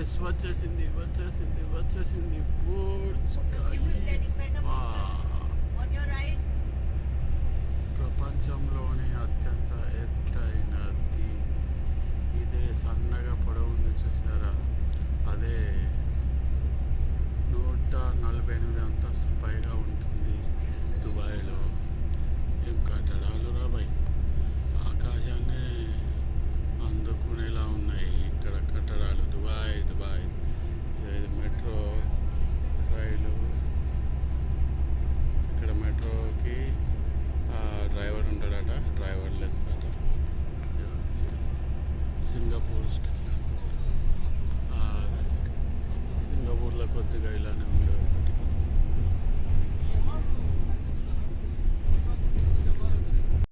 వచ్చేసింది వచ్చేసింది వచ్చేసింది your right. ప్రపంచంలోని అత్యంత ఎత్తైనది ఇదే సన్నగా పొడవుంది చూసారా? అదే నూట నలభై ఎనిమిది అంతస్తులు. మెట్రోకి ఆ డ్రైవర్ ఉంటాడట డ్రైవర్ లెస్ అట. సింగపూర్ స్టైల్ సింగపూర్లో కొద్దిగా ఇలానే ఉండేది